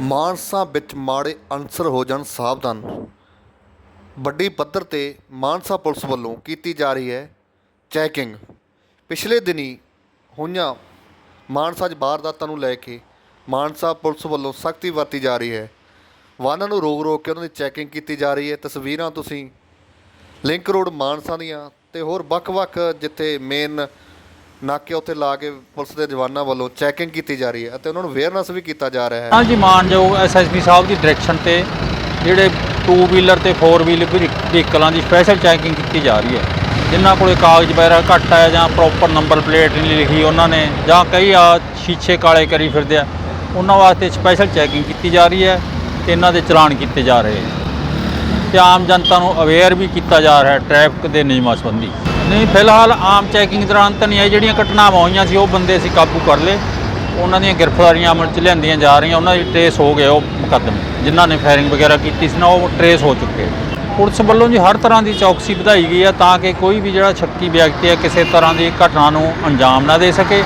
ਮਾਨਸਾ ਵਿੱਚ ਮਾੜੇ ਅਨਸਰ ਹੋ ਜਾਣ ਸਾਵਧਾਨ। ਵੱਡੀ ਪੱਧਰ ਤੇ ਮਾਨਸਾ ਪੁਲਿਸ ਵੱਲੋਂ ਕੀਤੀ ਜਾ ਰਹੀ ਹੈ ਚੈਕਿੰਗ। ਪਿਛਲੇ ਦਿਨੀ ਹੋਈਆਂ ਮਾਨਸਾ 'ਚ ਵਾਰਦਾਤਾਂ ਨੂੰ ਲੈ ਕੇ ਮਾਨਸਾ ਪੁਲਿਸ ਵੱਲੋਂ ਸਖਤੀ ਵਰਤੀ ਜਾ ਰਹੀ ਹੈ। ਵਾਹਨਾਂ ਨੂੰ ਰੋਕ ਰੋਕ ਕੇ ਉਹਨਾਂ ਦੀ ਚੈਕਿੰਗ ਕੀਤੀ ਜਾ ਰਹੀ ਹੈ। ਤਸਵੀਰਾਂ ਤੁਸੀਂ ਲਿੰਕ ਰੋਡ ਮਾਨਸਾ ਦੀਆਂ ਤੇ ਹੋਰ ਵੱਖ-ਵੱਖ ਜਿੱਥੇ ਮੇਨ ਨਾਕੇ ਉੱਤੇ ਲਾ ਕੇ ਪੁਲਿਸ ਦੇ ਜਵਾਨਾਂ ਵੱਲੋਂ ਚੈਕਿੰਗ ਕੀਤੀ ਜਾ ਰਹੀ ਹੈ ਅਤੇ ਉਹਨਾਂ ਨੂੰ ਅਵੇਅਰਨੈਸ ਵੀ ਕੀਤਾ ਜਾ ਰਿਹਾ ਹੈ। ਹਾਂਜੀ, ਮਾਨਯੋਗ ਐਸਐਸਪੀ ਸਾਹਿਬ ਦੀ ਡਾਇਰੈਕਸ਼ਨ ਤੇ ਜਿਹੜੇ ਟੂ ਵੀਲਰ ਤੇ ਫੋਰ ਵੀਲਰ ਵਹੀਕਲਾਂ ਦੀ ਸਪੈਸ਼ਲ ਚੈਕਿੰਗ ਕੀਤੀ ਜਾ ਰਹੀ ਹੈ। ਜਿਨ੍ਹਾਂ ਕੋਲੇ ਕਾਗਜ਼ ਵਗੈਰਾ ਘੱਟ ਹੈ ਜਾਂ ਪ੍ਰੋਪਰ ਨੰਬਰ ਪਲੇਟ ਨਹੀਂ ਲਿਖੀ ਉਹਨਾਂ ਨੇ ਜਾਂ ਕਈ ਆ ਸ਼ੀਸ਼ੇ ਕਾਲੇ ਕਰੀ ਫਿਰਦੇ ਆ, ਉਹਨਾਂ ਵਾਸਤੇ ਸਪੈਸ਼ਲ ਚੈਕਿੰਗ ਕੀਤੀ ਜਾ ਰਹੀ ਹੈ ਤੇ ਇਹਨਾਂ ਦੇ ਚਲਾਨ ਕੀਤੇ ਜਾ ਰਹੇ ਹੈ। ਤੇ ਆਮ ਜਨਤਾ ਨੂੰ ਅਵੇਅਰ ਵੀ ਕੀਤਾ ਜਾ ਰਿਹਾ ਹੈ ਟ੍ਰੈਫਿਕ ਦੇ ਨਿਯਮਾਂ ਸੰਬੰਧੀ। ਨਹੀਂ, ਫਿਲਹਾਲ ਆਮ ਚੈਕਿੰਗ ਦੌਰਾਨ ਤਾਂ ਨਹੀਂ ਆਈ। ਜਿਹੜੀਆਂ ਘਟਨਾਵਾਂ ਹੋਈਆਂ ਸੀ, ਉਹ ਬੰਦੇ ਅਸੀਂ ਕਾਬੂ ਕਰ ਲਏ। ਉਹਨਾਂ ਦੀਆਂ ਗ੍ਰਿਫਤਾਰੀਆਂ ਅਮਲ 'ਚ ਲਿਆਂਦੀਆਂ ਜਾ ਰਹੀਆਂ। ਉਹਨਾਂ ਦੀ ਟਰੇਸ ਹੋ ਗਏ ਉਹ ਮੁਕੱਦਮੇ। ਜਿਨ੍ਹਾਂ ਨੇ ਫਾਇਰਿੰਗ ਵਗੈਰਾ ਕੀਤੀ ਸੀ ਨਾ, ਉਹ ਟਰੇਸ ਹੋ ਚੁੱਕੇ ਪੁਲਿਸ ਵੱਲੋਂ ਜੀ ਹਰ ਤਰ੍ਹਾਂ ਦੀ ਚੌਕਸੀ ਵਧਾਈ ਗਈ ਹੈ ਤਾਂ ਕਿ ਕੋਈ ਵੀ ਜਿਹੜਾ ਸ਼ੱਕੀ ਵਿਅਕਤੀ ਹੈ ਕਿਸੇ ਤਰ੍ਹਾਂ ਦੀ ਘਟਨਾ ਨੂੰ ਅੰਜਾਮ ਨਾ ਦੇ ਸਕੇ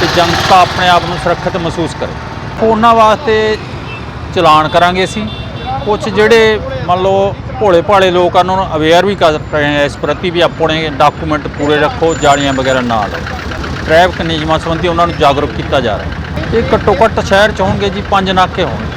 ਤੇ ਜਨਤਾ ਆਪਣੇ ਆਪ ਨੂੰ ਸੁਰੱਖਿਅਤ ਮਹਿਸੂਸ ਕਰੇ। ਉਹਨਾਂ ਵਾਸਤੇ ਚਲਾਨ ਕਰਾਂਗੇ ਅਸੀਂ। ਕੁਝ ਜਿਹੜੇ ਮੰਨ ਲਓ ਭੋਲੇ ਭਾਲੇ ਲੋਕ ਆ, ਉਹਨਾਂ ਨੂੰ ਅਵੇਅਰ ਵੀ ਕਰ ਰਹੇ ਆ ਇਸ ਪ੍ਰਤੀ ਵੀ ਆਪਣੇ ਡਾਕੂਮੈਂਟ ਪੂਰੇ ਰੱਖੋ, ਜਾਲੀਆਂ ਵਗੈਰਾ ਨਾ ਲਾਓ। ਟ੍ਰੈਫਿਕ ਨਿਯਮਾਂ ਸੰਬੰਧੀ ਉਹਨਾਂ ਨੂੰ ਜਾਗਰੂਕ ਕੀਤਾ ਜਾ ਰਿਹਾ। ਹੈ ਇਹ ਘੱਟੋ ਘੱਟ ਸ਼ਹਿਰ ਚ ਹੋਣਗੇ ਜੀ, ਪੰਜ ਨਾਕੇ ਹੋਣਗੇ।